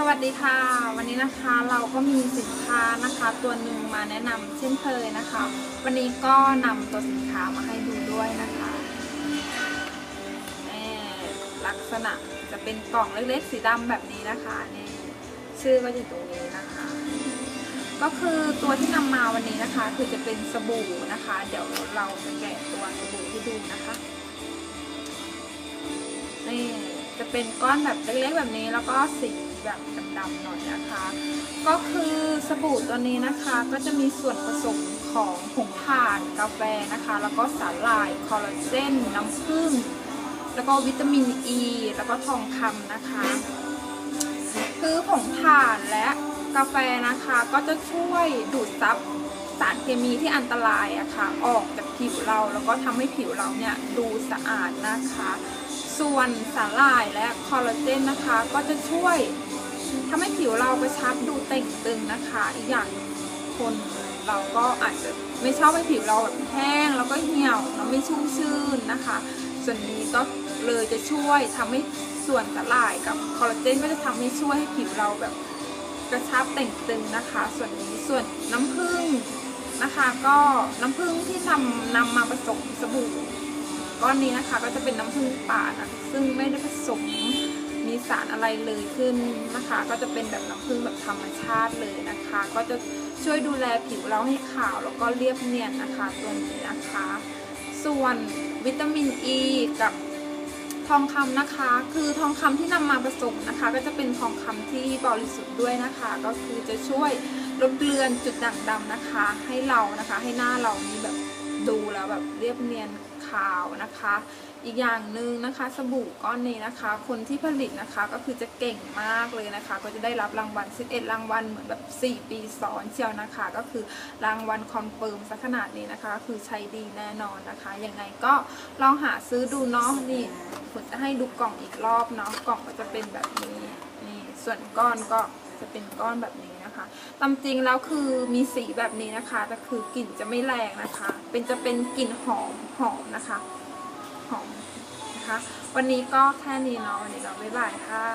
สวัสดีค่ะ วันนี้นะคะเราก็มีสินค้านะคะตัวหนึ่งมาแนะนำเช่นเคยนะคะ วันนี้ก็นำตัวสินค้ามาให้ดูด้วยนะคะนี่ลักษณะจะเป็นกล่องเล็กๆสีดำแบบนี้นะคะนี่ชื่อก็อยู่ตรงนี้นะคะ ก็คือตัวที่นำมาวันนี้นะคะ คือจะเป็นสบู่นะคะ เดี๋ยวเราจะแกะตัวสบู่ให้ดูนะคะนี่จะเป็นก้อนแบบเล็กๆแบบนี้แล้วก็สี แบบดำๆหน่อยนะคะ ก็คือสบู่ตัวนี้นะคะก็จะมีส่วนผสมของผงถ่านกาแฟนะคะ แล้วก็สาหร่ายคอลลาเจนน้ำผึ้งแล้วก็วิตามินอ e, ีแล้วก็ทองคำนะคะ คือผงถ่านและกาแฟนะคะก็จะช่วยดูดซับสารเคมีที่อันตรายอะค่ะออกจากผิวเราแล้วก็ทำให้ผิวเราเนี่ยดูสะอาดนะคะ ส่วนสาหร่ายและคอลลาเจนนะคะ ก็จะช่วยทำให้ผิวเรากระชับดูเต่งตึงนะคะ อีกอย่างคนเราก็อาจจะไม่ชอบให้ผิวเราแบบแห้งแล้วก็เหี่ยวแล้วไม่ชุ่มชื่นนะคะ ส่วนนี้ก็เลยจะช่วยทำให้ส่วนสาหร่ายกับคอลลาเจนก็จะทำให้ช่วยให้ผิวเราแบบกระชับเต่งตึงนะคะ ส่วนนี้ส่วนน้ำผึ้งนะคะ ก็น้ำผึ้งที่นำนำมาผสมสบู่ ก้อนนี้นะคะก็จะเป็นน้ำผึ้งป่านะซึ่งไม่ได้ผสมมีสารอะไรเลยขึ้นนะคะ ก็จะเป็นแบบน้ำผึ้งแบบธรรมชาติเลยนะคะ ก็จะช่วยดูแลผิวเราให้ขาวแล้วก็เรียบเนียนนะคะตัวนี้นะคะ ส่วนวิตามินอ e ีกับทองคำนะคะ คือทองคำที่นำมาผสมนะคะ ก็จะเป็นทองคำที่บริสุทธิ์ด้วยนะคะ ก็คือจะช่วยลดเลือนจุดด่างดำนะคะ ให้เรานะคะ ให้หน้าเรานี่แบบดูแล้วแบบเรียบเนียน ขาวนะคะ อีกอย่างหนึ่งนะคะสบู่ก้อนนี้นะคะ คนที่ผลิตนะคะก็คือจะเก่งมากเลยนะคะ ก็จะได้รับรางวัล 11 รางวัลเหมือนแบบ 4 ปีซ้อนเชียวนะคะ ก็คือรางวัลคอนเฟิร์มสักขนาดนี้นะคะ คือใช้ดีแน่นอนนะคะยังไงก็ลองหาซื้อดูเนาะนี่ผมจะให้ดูกล่องอีกรอบเนาะกล่องก็จะเป็นแบบนี้นี่ส่วนก้อนก็จะเป็นก้อนแบบนี้นะคะ ตามจริงแล้วคือมีสีแบบนี้นะคะ แต่คือกลิ่นจะไม่แรงนะคะ เป็นจะเป็นกลิ่นหอมหอมนะคะ หอมนะคะ วันนี้ก็แค่นี้เนาะวันนี้เราบ๊ายบายค่ะ